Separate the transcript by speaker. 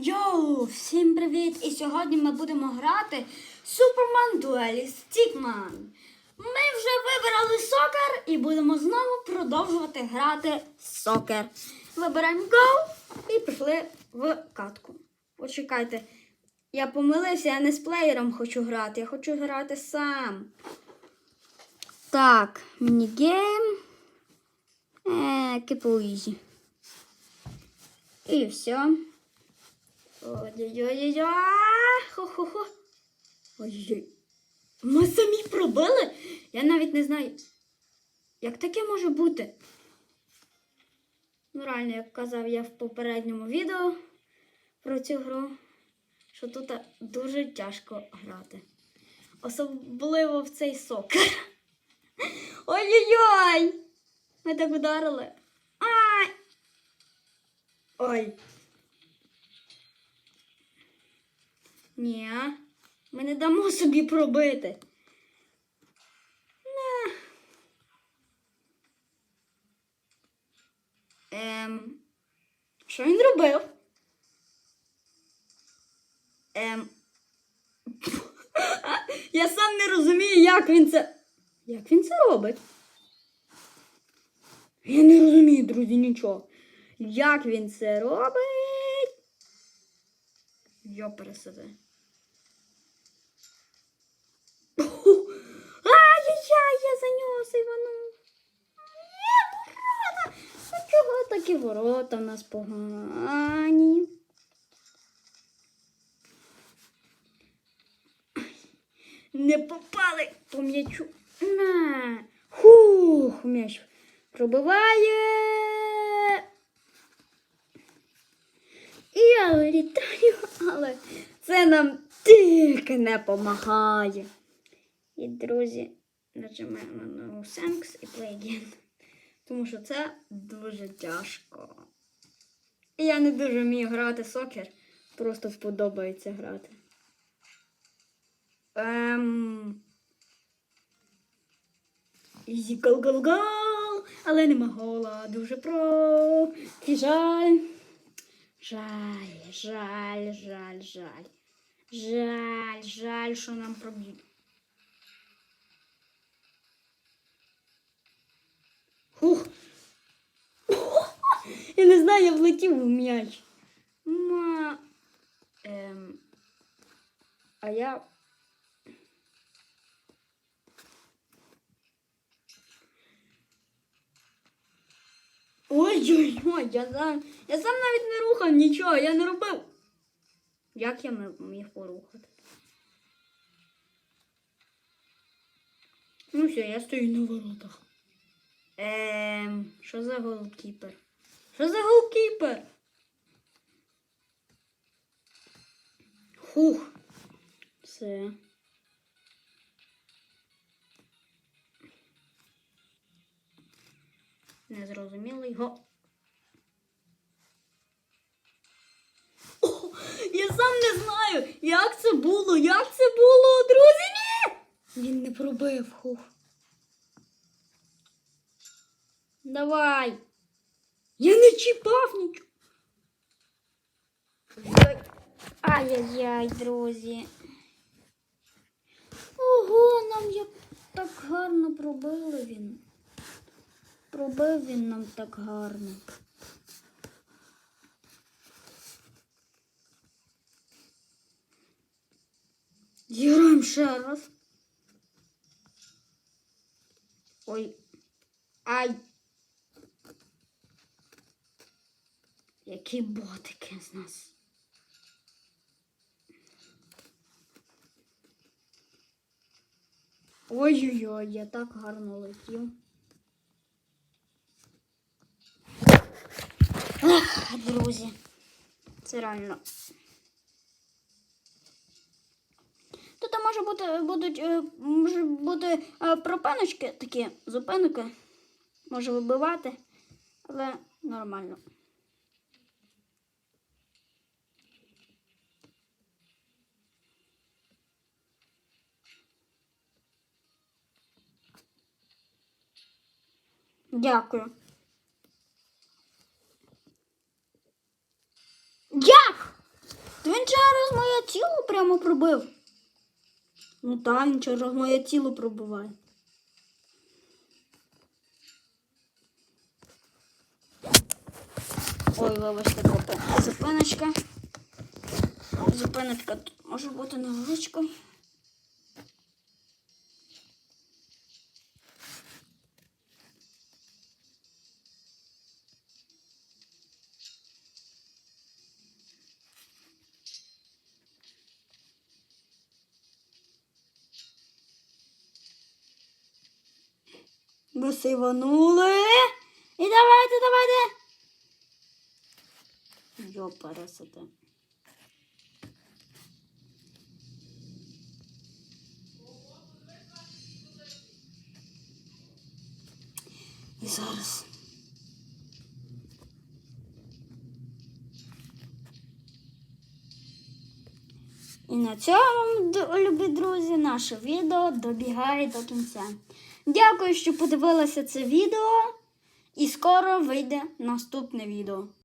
Speaker 1: Йоу, всім привіт! І сьогодні ми будемо грати Superman Duelist Stickman. Ми вже вибрали сокер і будемо знову продовжувати грати сокер. Вибираємо Go і пішли в катку. Почекайте, я помилився, я не з плеєром хочу грати, я хочу грати сам. Так, мінігейм. Е, кипуїзі. І все. Ой-ой-ой-ой. Хо-хо-хо. Ой-ой. Ми самі пробили? Я навіть не знаю. Як таке може бути? Ну, реально, як казав я в попередньому відео про цю гру, що тут дуже тяжко грати. Особливо в цей сокер. Ой-ой-ой! Ми так ударили. Ай! Ой. Ні, ми не дамо собі пробити. На. Ем, що він робив? Ем. Я сам не розумію, як він це. Як він це робить? Я не розумію, друзі, нічого. Як він це робить? Я пересади. Ай-яй-яй, я за нього сиванув. Ні, ворота! Ну чого такі ворота в нас погані? Не попали по м'ячу. На. Хух, м'яч пробиває. Я вилітаю, але це нам тільки не допомагає. І, друзі, нажимаємо на No Thanks і Play Again. Тому що це дуже тяжко. Я не дуже вмію грати сокер. Просто сподобається грати. Ем... Go go але нема гола, дуже про. І жаль. Жаль, жаль, жаль, жаль. Жаль, жаль, що нам проб'ють. Хух. Я не знаю, я влетів в м'яч. Ма. Ем. А я. Ой-ой-ой, я сам, я сам навіть не рухав нічого, я не робив. Як я міг порухати? Ну все, я стою на воротах. Ем, що за голкіпер? Що за голкіпер? Хух. Все. Незрозумілий го. О, я сам не знаю, як це було, як це було, друзі. Ні! Він не пробив. Хух. Давай. Я не чіпав нічого. Ай-яй-яй, друзі. Ого, нам як так гарно пробили він. Пробив він нам так гарно. Зіграємо ще раз. Ой. Ай. Які ботики з нас. Ой-ой-ой, я так гарно летів. Ех, друзі, це реально. Тут може бути будуть е, може бути е, пропиночки такі, зупинки. Може вибивати, але нормально. Дякую. Як? Він через моє тіло прямо пробив. Ну так, він через моє тіло пробиває. Ой, вибачте, копи. Зупиночка. Зупиночка тут може бути невеличкою. Ви сиванули. І давайте, давайте. Йо, пересити. І зараз. І на цьому, любі друзі, наше відео добігає до кінця. Дякую, що подивилися це відео. І скоро вийде наступне відео.